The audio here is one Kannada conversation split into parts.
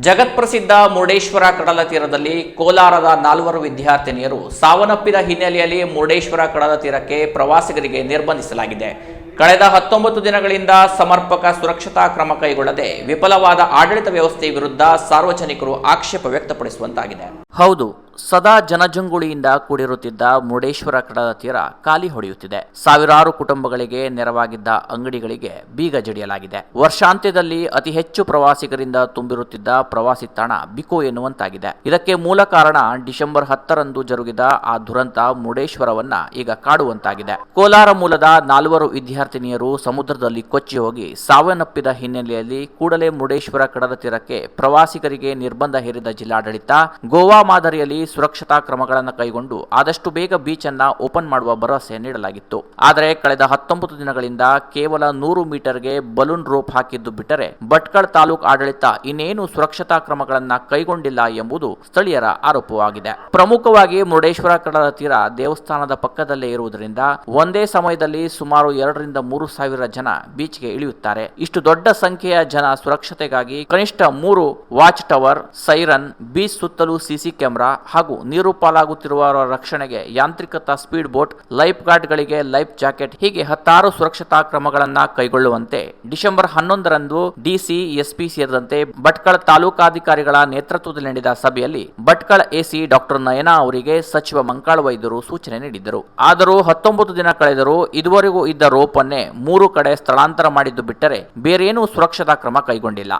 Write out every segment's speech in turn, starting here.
ಜಗತ್ಪ್ರಸಿದ್ಧ ಮುರುಡೇಶ್ವರ ಕಡಲ ತೀರದಲ್ಲಿ ಕೋಲಾರದ ನಾಲ್ವರು ವಿದ್ಯಾರ್ಥಿನಿಯರು ಸಾವನ್ನಪ್ಪಿದ ಹಿನ್ನೆಲೆಯಲ್ಲಿ ಮುರುಡೇಶ್ವರ ಕಡಲ ತೀರಕ್ಕೆ ಪ್ರವಾಸಿಗರಿಗೆ ನಿರ್ಬಂಧಿಸಲಾಗಿದೆ. ಕಳೆದ ಹತ್ತೊಂಬತ್ತು ದಿನಗಳಿಂದ ಸಮರ್ಪಕ ಸುರಕ್ಷತಾ ಕ್ರಮ ಕೈಗೊಳ್ಳದೆ ವಿಫಲವಾದ ಆಡಳಿತ ವ್ಯವಸ್ಥೆ ವಿರುದ್ಧ ಸಾರ್ವಜನಿಕರು ಆಕ್ಷೇಪ ವ್ಯಕ್ತಪಡಿಸುವಂತಾಗಿದೆ. ಹೌದು. ಸದಾ ಜನಜಂಗುಳಿಯಿಂದ ಕೂಡಿರುತ್ತಿದ್ದ ಮುರುಡೇಶ್ವರ ಕಡದ ತೀರ ಖಾಲಿ ಹೊಡೆಯುತ್ತಿದೆ. ಸಾವಿರಾರು ಕುಟುಂಬಗಳಿಗೆ ನೆರವಾಗಿದ್ದ ಅಂಗಡಿಗಳಿಗೆ ಬೀಗ ಜಡಿಯಲಾಗಿದೆ. ವರ್ಷಾಂತ್ಯದಲ್ಲಿ ಅತಿ ಹೆಚ್ಚು ಪ್ರವಾಸಿಗರಿಂದ ತುಂಬಿರುತ್ತಿದ್ದ ಪ್ರವಾಸಿ ತಾಣ ಬಿಕೋ ಎನ್ನುವಂತಾಗಿದೆ. ಇದಕ್ಕೆ ಮೂಲ ಕಾರಣ ಡಿಸೆಂಬರ್ ಹತ್ತರಂದು ಜರುಗಿದ ಆ ದುರಂತ ಮುರುಡೇಶ್ವರವನ್ನ ಈಗ ಕಾಡುವಂತಾಗಿದೆ. ಕೋಲಾರ ಮೂಲದ ನಾಲ್ವರು ವಿದ್ಯಾರ್ಥಿನಿಯರು ಸಮುದ್ರದಲ್ಲಿ ಕೊಚ್ಚಿ ಹೋಗಿ ಸಾವನ್ನಪ್ಪಿದ ಹಿನ್ನೆಲೆಯಲ್ಲಿ ಕೂಡಲೇ ಮುರುಡೇಶ್ವರ ಕಡದ ತೀರಕ್ಕೆ ಪ್ರವಾಸಿಗರಿಗೆ ನಿರ್ಬಂಧ ಹೇರಿದ ಜಿಲ್ಲಾಡಳಿತ ಗೋವಾ ಮಾದರಿಯಲ್ಲಿ ಸುರಕ್ಷತಾ ಕ್ರಮಗಳನ್ನು ಕೈಗೊಂಡು ಆದಷ್ಟು ಬೇಗ ಬೀಚ್ ಅನ್ನ ಓಪನ್ ಮಾಡುವ ಭರವಸೆ ನೀಡಲಾಗಿತ್ತು. ಆದರೆ ಕಳೆದ ಹತ್ತೊಂಬತ್ತು ದಿನಗಳಿಂದ ಕೇವಲ ನೂರು ಮೀಟರ್ಗೆ ಬಲೂನ್ ರೋಪ್ ಹಾಕಿದ್ದು ಬಿಟ್ಟರೆ ಭಟ್ಕಳ ತಾಲೂಕು ಆಡಳಿತ ಇನ್ನೇನು ಸುರಕ್ಷತಾ ಕ್ರಮಗಳನ್ನ ಕೈಗೊಂಡಿಲ್ಲ ಎಂಬುದು ಸ್ಥಳೀಯರ ಆರೋಪವಾಗಿದೆ. ಪ್ರಮುಖವಾಗಿ ಮುರುಡೇಶ್ವರ ಕಡಲ ತೀರ ದೇವಸ್ಥಾನದ ಪಕ್ಕದಲ್ಲೇ ಇರುವುದರಿಂದ ಒಂದೇ ಸಮಯದಲ್ಲಿ ಸುಮಾರು ಎರಡರಿಂದ ಮೂರು ಸಾವಿರ ಜನ ಬೀಚ್ಗೆ ಇಳಿಯುತ್ತಾರೆ. ಇಷ್ಟು ದೊಡ್ಡ ಸಂಖ್ಯೆಯ ಜನ ಸುರಕ್ಷತೆಗಾಗಿ ಕನಿಷ್ಠ ಮೂರು ವಾಚ್ ಟವರ್, ಸೈರನ್, ಬೀಚ್ ಸುತ್ತಲೂ ಸಿಸಿ ಕ್ಯಾಮೆರಾ ಹಾಗೂ ನೀರು ಪಾಲಾಗುತ್ತಿರುವವರ ರಕ್ಷಣೆಗೆ ಯಾಂತ್ರಿಕತ ಸ್ಪೀಡ್ ಬೋಟ್ ಲೈಫ್ ಗಾರ್ಡ್ಗಳಿಗೆ ಲೈಫ್ ಜಾಕೆಟ್, ಹೀಗೆ ಹತ್ತಾರು ಸುರಕ್ಷತಾ ಕ್ರಮಗಳನ್ನು ಕೈಗೊಳ್ಳುವಂತೆ ಡಿಸೆಂಬರ್ ಹನ್ನೊಂದರಂದು ಡಿಸಿ ಎಸ್ಪಿ ಸೇರಿದಂತೆ ಭಟ್ಕಳ ತಾಲೂಕಾಧಿಕಾರಿಗಳ ನೇತೃತ್ವದಲ್ಲಿ ನಡೆದ ಸಭೆಯಲ್ಲಿ ಭಟ್ಕಳ ಎಸಿ ಡಾಕ್ಟರ್ ನಯನಾ ಅವರಿಗೆ ಸಚಿವ ಮಂಕಾಳ ವೈದ್ಯರು ಸೂಚನೆ ನೀಡಿದ್ದರು ಆದರೂ ಹತ್ತೊಂಬತ್ತು ದಿನ ಕಳೆದರೂ ಇದುವರೆಗೂ ಇದ್ದ ರೋಪನ್ನೇ ಮೂರು ಕಡೆ ಸ್ಥಳಾಂತರ ಮಾಡಿದ್ದು ಬಿಟ್ಟರೆ ಬೇರೇನೂ ಸುರಕ್ಷತಾ ಕ್ರಮ ಕೈಗೊಂಡಿಲ್ಲ.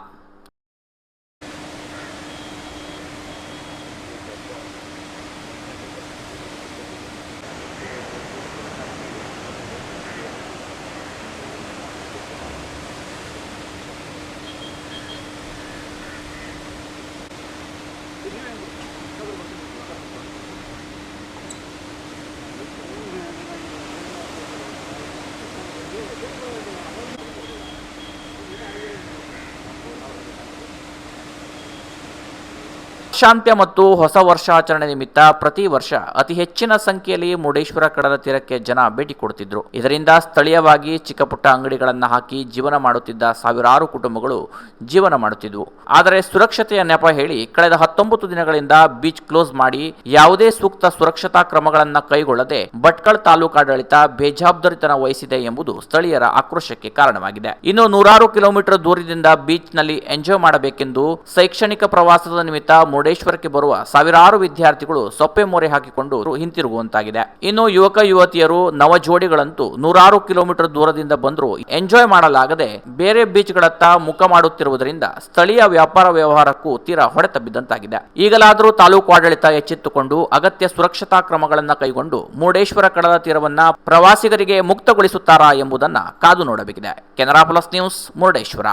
ಶಾಂತ್ಯ ಮತ್ತು ಹೊಸ ವರ್ಷಾಚರಣೆ ನಿಮಿತ್ತ ಪ್ರತಿ ವರ್ಷ ಅತಿ ಹೆಚ್ಚಿನ ಸಂಖ್ಯೆಯಲ್ಲಿ ಮುರುಡೇಶ್ವರ ಕಡಲ ತೀರಕ್ಕೆ ಜನ ಭೇಟಿ ಕೊಡುತ್ತಿದ್ರು. ಇದರಿಂದ ಸ್ಥಳೀಯವಾಗಿ ಚಿಕ್ಕಪುಟ್ಟ ಅಂಗಡಿಗಳನ್ನು ಹಾಕಿ ಜೀವನ ಮಾಡುತ್ತಿದ್ದ ಸಾವಿರಾರು ಕುಟುಂಬಗಳು ಜೀವನ ಮಾಡುತ್ತಿದ್ವು. ಆದರೆ ಸುರಕ್ಷತೆಯ ನೆಪ ಹೇಳಿ ಕಳೆದ ಹತ್ತೊಂಬತ್ತು ದಿನಗಳಿಂದ ಬೀಚ್ ಕ್ಲೋಸ್ ಮಾಡಿ ಯಾವುದೇ ಸೂಕ್ತ ಸುರಕ್ಷತಾ ಕ್ರಮಗಳನ್ನು ಕೈಗೊಳ್ಳದೆ ಭಟ್ಕಳ ತಾಲೂಕಾಡಳಿತ ಬೇಜವಾಬ್ದಾರಿತನ ವಹಿಸಿದೆ ಎಂಬುದು ಸ್ಥಳೀಯರ ಆಕ್ರೋಶಕ್ಕೆ ಕಾರಣವಾಗಿದೆ. ಇನ್ನು ನೂರಾರು ಕಿಲೋಮೀಟರ್ ದೂರದಿಂದ ಬೀಚ್ನಲ್ಲಿ ಎಂಜಾಯ್ ಮಾಡಬೇಕೆಂದು ಶೈಕ್ಷಣಿಕ ಪ್ರವಾಸದ ನಿಮಿತ್ತ ಮುರುಡೇಶ್ವರಕ್ಕೆ ಬರುವ ಸಾವಿರಾರು ವಿದ್ಯಾರ್ಥಿಗಳು ಸೊಪ್ಪೆ ಮೊರೆ ಹಾಕಿಕೊಂಡು ಹಿಂತಿರುಗುವಂತಾಗಿದೆ. ಇನ್ನು ಯುವಕ, ಯುವತಿಯರು ನವ ಜೋಡಿಗಳಂತೂ ನೂರಾರು ಕಿಲೋಮೀಟರ್ ದೂರದಿಂದ ಬಂದರೂ ಎಂಜಾಯ್ ಮಾಡಲಾಗದೆ ಬೇರೆ ಬೀಚ್ಗಳತ್ತ ಮುಖ ಮಾಡುತ್ತಿರುವುದರಿಂದ ಸ್ಥಳೀಯ ವ್ಯಾಪಾರ ವ್ಯವಹಾರಕ್ಕೂ ತೀರಾ ಹೊಡೆತ ಬಿದ್ದಂತಾಗಿದೆ. ಈಗಲಾದರೂ ತಾಲೂಕು ಆಡಳಿತ ಎಚ್ಚೆತ್ತುಕೊಂಡು ಅಗತ್ಯ ಸುರಕ್ಷತಾ ಕ್ರಮಗಳನ್ನು ಕೈಗೊಂಡು ಮುರುಡೇಶ್ವರ ಕಡಲ ತೀರವನ್ನ ಪ್ರವಾಸಿಗರಿಗೆ ಮುಕ್ತಗೊಳಿಸುತ್ತಾರಾ ಎಂಬುದನ್ನು ಕಾದು ನೋಡಬೇಕಿದೆ. Canara plus news, Murudeshwar.